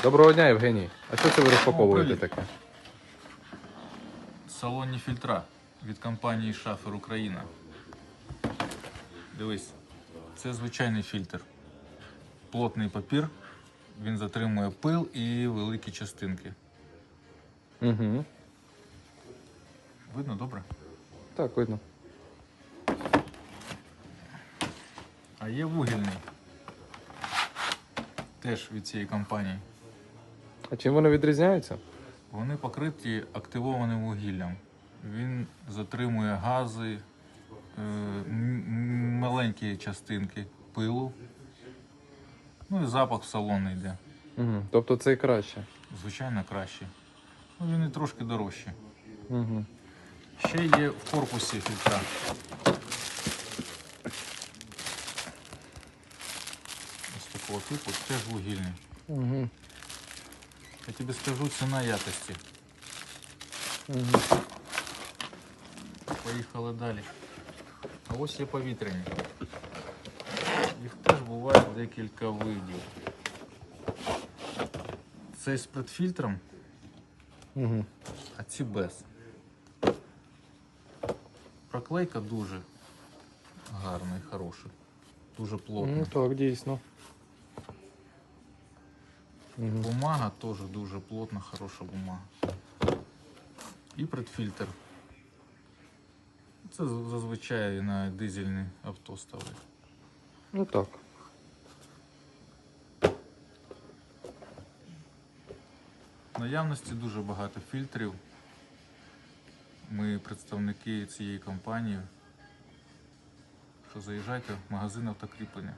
Доброго дня, Євгеній. А що це ви розпаковуєте таке? Салонні фільтра від компанії Шафер Україна. Дивись, це звичайний фільтр. Плотний папір. Він затримує пил і великі частинки. Угу. Видно добре? Так, видно. А є вугільний. Теж від цієї компанії. А чим вони відрізняються? Вони покриті активованим вугіллям. Він затримує гази, е, маленькі частинки пилу. Ну і запах в салон йде. Угу. Тобто це і краще. Звичайно, краще. Ну, він і трошки дорожчий. Угу. Ще є в корпусі фільтра. Ось такого типу, теж вугільний. Угу. Я тобі скажу ціна якості. Угу. Поїхали далі. А ось є повітряні. Їх теж буває декілька видів. Цей з предфільтром, Угу. а ці без. Проклейка дуже гарна і хороша. Дуже плотна. Ну так, дійсно. Угу. Бумага теж дуже плотна, хороша бумага. І предфільтр. Це зазвичай на дизельне авто ставлять. Ну так. Наявності дуже багато фільтрів. Ми представники цієї компанії. Що заїжджайте в магазин автокріплення.